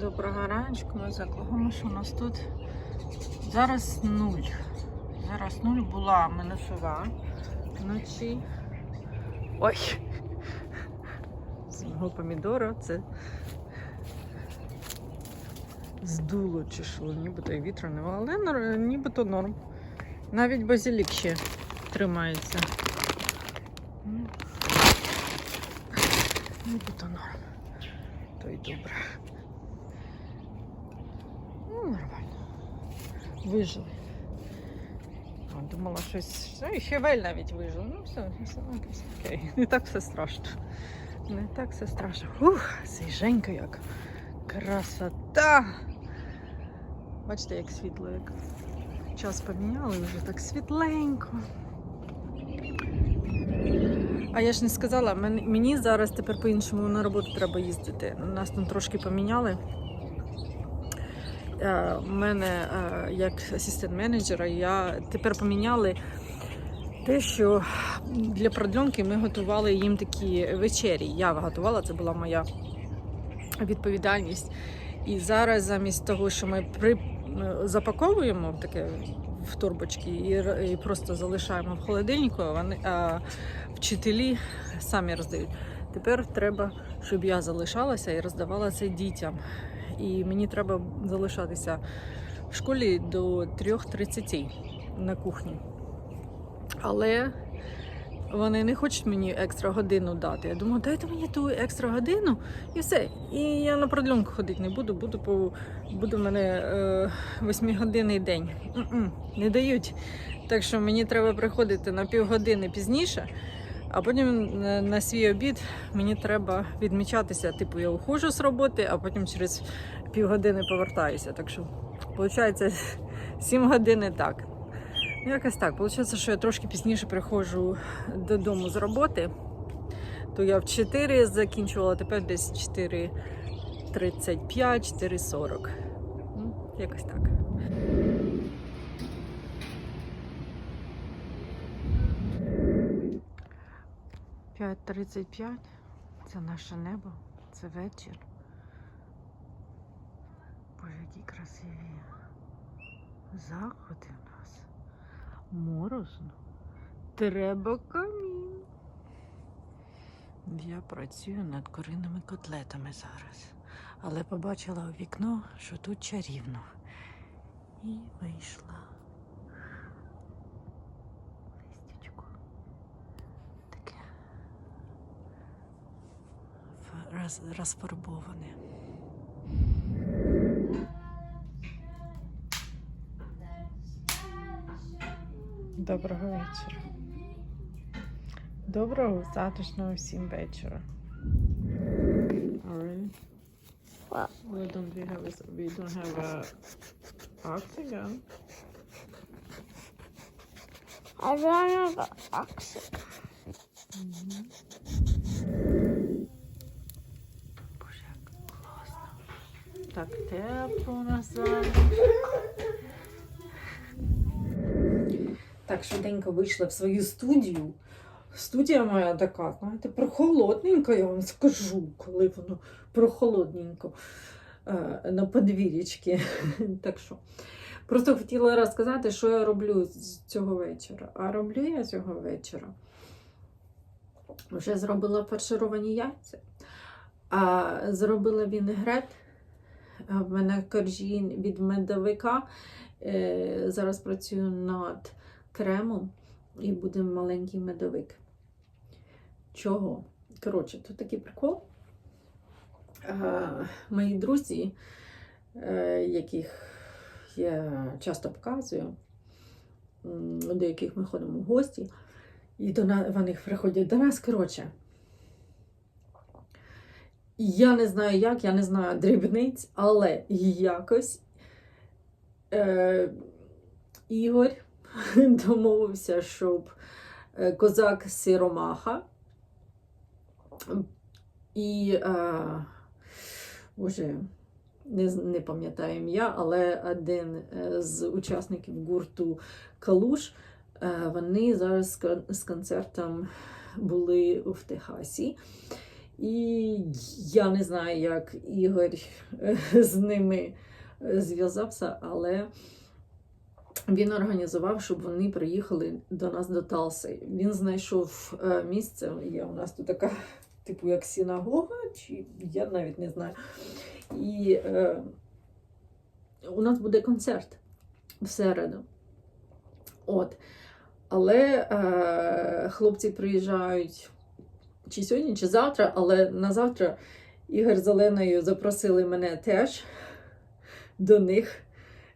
Доброго раночку, ми з що у нас тут зараз нуль. Зараз нуль була мінусова вночі. Ой! З мого помідора це здуло чи що, нібито і вітру нема, але нібито норм. Навіть базилік ще тримається. Ну, Нібито норм. То й добре. Ну, нормально. Вижили. Думала, щось. Ну, і Хевель навіть вижив. Ну, все, все, все окей. Не так все страшно. Не так все страшно. Ух, свіженько як. Красота! Бачите, як світло, як час поміняли, вже так світленько. А я ж не сказала, мені зараз тепер по-іншому на роботу треба їздити. Нас там трошки поміняли. Е, У мене е, як асистент менеджера, я тепер поміняли те, що для продльонки ми готували їм такі вечері. Я готувала, це була моя відповідальність. І зараз замість того, що ми при, е, запаковуємо таке в торбочки і, і просто залишаємо в холодильнику, вони, а вчителі самі роздають. Тепер треба, щоб я залишалася і роздавала це дітям. І мені треба залишатися в школі до 3.30 на кухні. Але вони не хочуть мені екстра годину дати. Я думаю, дайте мені ту екстра годину і все. І я на продльонку ходити не буду, буду по буде в мене е, восьмигодинний день. М-м, не дають. Так що мені треба приходити на півгодини пізніше, а потім на, на свій обід мені треба відмічатися. Типу, я уходжу з роботи, а потім через півгодини повертаюся. Так що, виходить, 7 годин так. Ну, якось так. Получається, що я трошки пізніше приходжу додому з роботи. То я в 4 закінчувала, тепер десь 4.35, 4.40. Ну, якось так. П'ять тридцять п'ять. Це наше небо, це вечір. Боже, які красиві заходи в нас. Морозно. Треба камін. Я працюю над куриними котлетами зараз. Але побачила у вікно, що тут чарівно. І вийшла. Роз, розфарбоване. Доброго вечора. Доброго затишного всім вечора. Alright. What? Don't we have a, we don't have a oxygen? I don't have oxygen. Боже, як класно. Так тепло у нас зараз. Так, швиденько вийшла в свою студію. Студія моя така, знаєте, прохолодненька, я вам скажу, коли воно прохолодненько е, на подвір'ячки. Так що, просто хотіла розказати, що я роблю з цього вечора. А роблю я цього вечора. Вже зробила фаршировані яйця, а зробила вінегрет. А В мене коржі від медовика. Е, Зараз працюю над кремом і буде маленький медовик. Чого? Коротше, тут такий прикол. Е, Мої друзі, е, яких я часто показую, до яких ми ходимо в гості, і до вони приходять до нас, коротше. Я не знаю як, я не знаю дрібниць, але якось е, Ігор домовився, щоб е, козак Сиромаха і, е, боже, не, не пам'ятаю ім'я, але один е, з учасників гурту Калуш, е, вони зараз з концертом були в Техасі. І я не знаю, як Ігор е, з ними е, зв'язався, але він організував, щоб вони приїхали до нас до Талси. Він знайшов е, місце. Є у нас тут така, типу, як синагога, чи я навіть не знаю. І е, у нас буде концерт в середу. От. Але е, хлопці приїжджають чи сьогодні, чи завтра, але на завтра Ігор з Оленою запросили мене теж до них.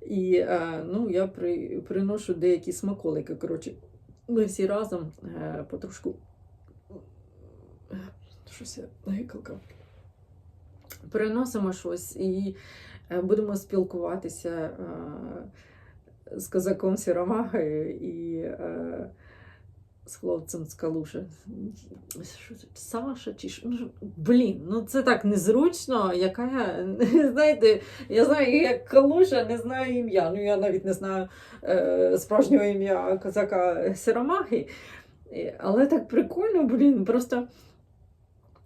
І е, ну, я при, приношу деякі смаколики. Коротше, ми всі разом е, потрошку. Щось я гикалка. Переносимо щось і е, будемо спілкуватися з козаком Сіромахою і з хлопцем з Калуші. Саша чи що? Ну, блін, ну це так незручно, яка я, знаєте, я знаю, як Калуша, не знаю ім'я. Ну, я навіть не знаю е, справжнього ім'я козака Сиромахи. Е, Але так прикольно, блін, просто.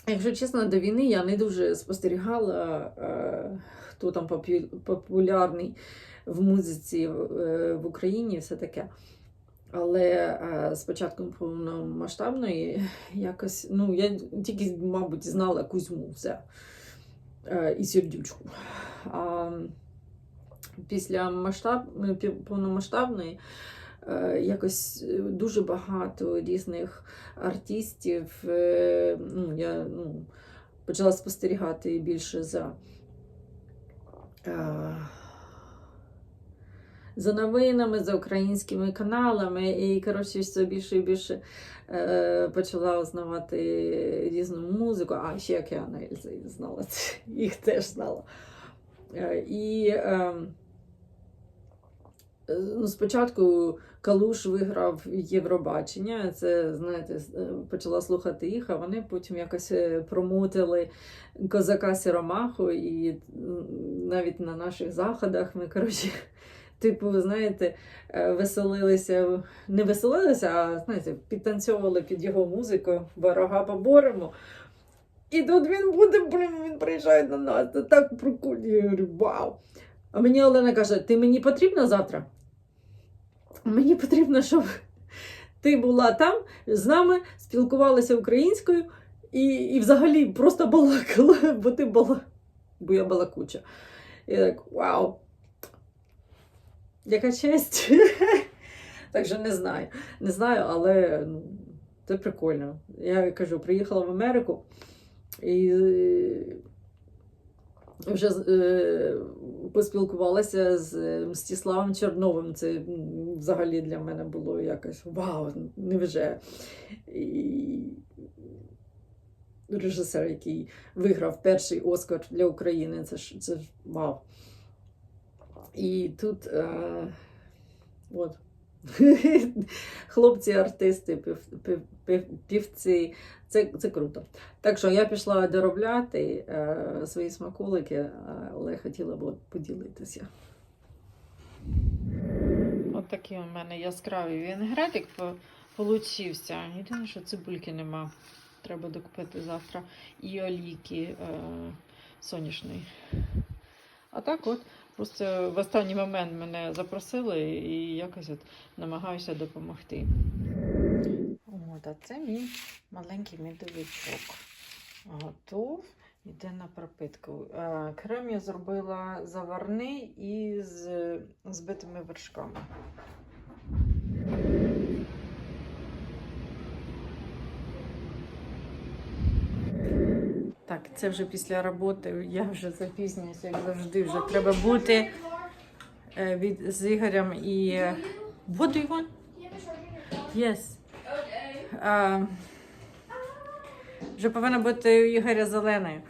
Якщо чесно, до війни я не дуже спостерігала, е, хто там популярний в музиці е, в Україні, і все таке. Але е, з початком повномасштабної якось, ну, я тільки, мабуть, знала Кузьму все е, і сердючку. А після масштаб, повномасштабної е, якось дуже багато різних артистів. Ну, я ну, почала спостерігати більше за. За новинами, за українськими каналами, і коротше все більше і більше е, почала узнавати різну музику. А ще як я Ельза знала, їх теж знала. Е, і е, ну, спочатку Калуш виграв Євробачення. Це, знаєте, е, почала слухати їх, а вони потім якось е, промотили козака Сіромаху, і навіть на наших заходах ми, коротше, типу, ви знаєте, е, веселилися, не веселилися, а знаєте, підтанцьовували під його музику, ворога поборемо. І тут він буде, блін, він приїжджає до нас. Це так прикольно. Я говорю, вау. А мені Олена каже: ти мені потрібна завтра? Мені потрібно, щоб ти була там з нами, спілкувалася українською і, і взагалі просто балакала, бо ти бала, бо я балакуча. І так, вау. Яка честь. так що не знаю. Не знаю, але ну, це прикольно. Я кажу, приїхала в Америку і е, вже е, поспілкувалася з Мстиславом Черновим. Це взагалі для мене було якось вау, невже. І режисер, який виграв перший Оскар для України. Це ж це ж вау. І тут е, от. Хлопці, артисти, пів, пів, пів, півці. Це, це круто. Так що я пішла доробляти е, свої смаколики, але хотіла б поділитися. От такий у мене яскравий вінегретик по- получився. Єдине, що цибульки нема. Треба докупити завтра і олійки е, соняшної. А так от, просто в останній момент мене запросили і якось от намагаюся допомогти. От, а це мій маленький медовичок. Готов. Іде на пропитку. Е, Крем я зробила заварний і з збитими вершками. Так, це вже після роботи. Я вже запізнююся, як завжди, вже треба бути е, від, з Ігорем і. What do you want? Yes. А, вже повинна бути у Ігоря Зеленою.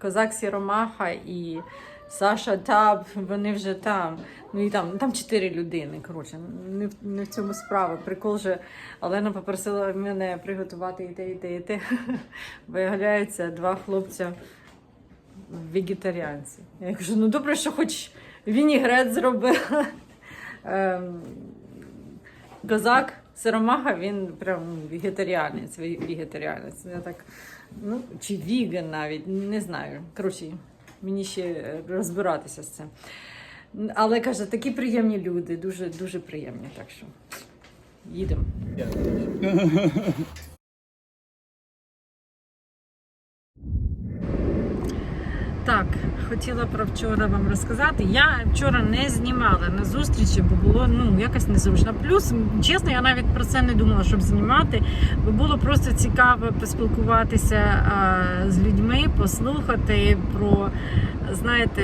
Козак Сіромаха і Саша Таб, вони вже там. Ну і там, там чотири людини. Коротше, не, не в цьому справа. Прикол же Олена попросила мене приготувати і те, і те, і те. Виявляється, два хлопця вегетаріанці. Я кажу, ну добре, що хоч вінігрет зробила. Ем, Козак Сиромаха, він прям вегетаріанець, ве- вегетаріанець. Я так, ну, чи віган навіть, не знаю. Коротше, мені ще е, розбиратися з цим. Але каже, такі приємні люди, дуже дуже приємні. Так що їдемо. Так, хотіла про вчора вам розказати. Я вчора не знімала на зустрічі, бо було ну якось незручно. Плюс, чесно, я навіть про це не думала, щоб знімати. Бо було просто цікаво поспілкуватися а, з людьми, послухати про, знаєте,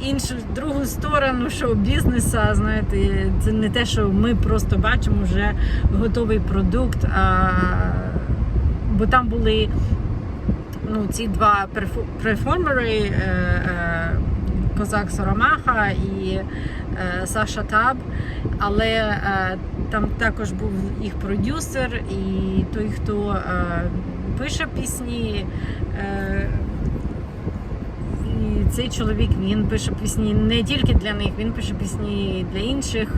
іншу другу сторону шоу-бізнесу. Знаєте, це не те, що ми просто бачимо вже готовий продукт. А, бо там були ну, ці два перформери е, е, Козак Соромаха і е, Саша Таб. Але е, там також був їх продюсер і той, хто е, пише пісні. Е, і цей чоловік він пише пісні не тільки для них, він пише пісні для інших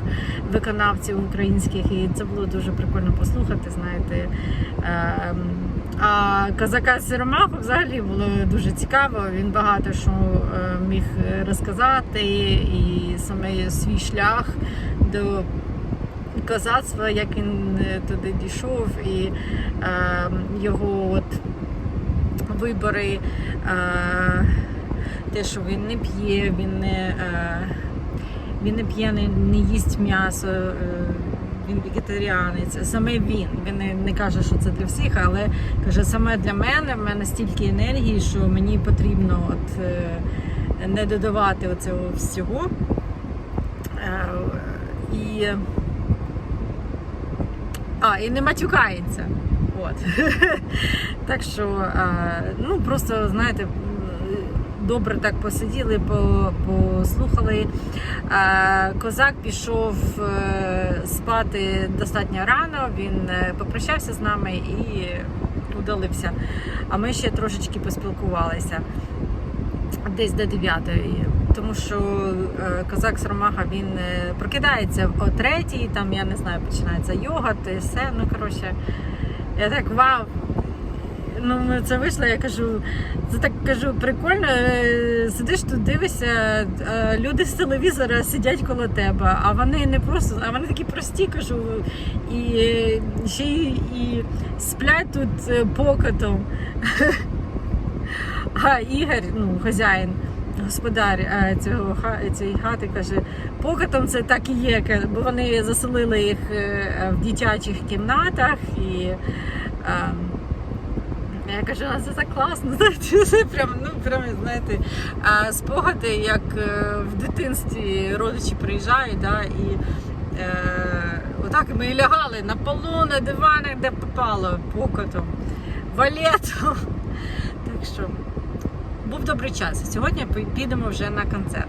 виконавців українських, і це було дуже прикольно послухати. Знаєте. Ем, А козака Сиромаху взагалі було дуже цікаво. Він багато що е, міг розказати, і саме свій шлях до козацтва, як він е, туди дійшов, і е, його от вибори, е, те, що він не п'є, він не, е, він не п'є, не, не їсть м'ясо. Е, вегетаріанець, саме він. Він не, не каже, що це для всіх, але каже, саме для мене в мене стільки енергії, що мені потрібно от, е, не додавати оцього всього. Е, і, а, і не матюкається. От. так що, е, ну просто, знаєте, добре так посиділи, послухали. Е, Козак пішов е, спати достатньо рано, він е, попрощався з нами і удалився. А ми ще трошечки поспілкувалися десь до 9 тому що козак Сромаха він е, прокидається о третій, там я не знаю, починається йога, те все. Ну коротше, я так вау. Ну, ми це вийшло, я кажу, це так кажу, прикольно. е, Сидиш тут, дивишся, е, люди з телевізора сидять коло тебе, а вони не просто, а вони такі прості, кажу, і ще й і сплять тут е, покотом. А Ігор, ну, хазяїн, господар цього цієї хати каже, покотом це так і є, бо вони заселили їх в дитячих кімнатах і. Я кажу, а це так класно. Це прям, ну прям, знаєте, спогади, як е, в дитинстві родичі приїжджають, да, і е, отак ми лягали на полу, на диванах, де попало покотом, валетом. Так що був добрий час. Сьогодні підемо вже на концерт.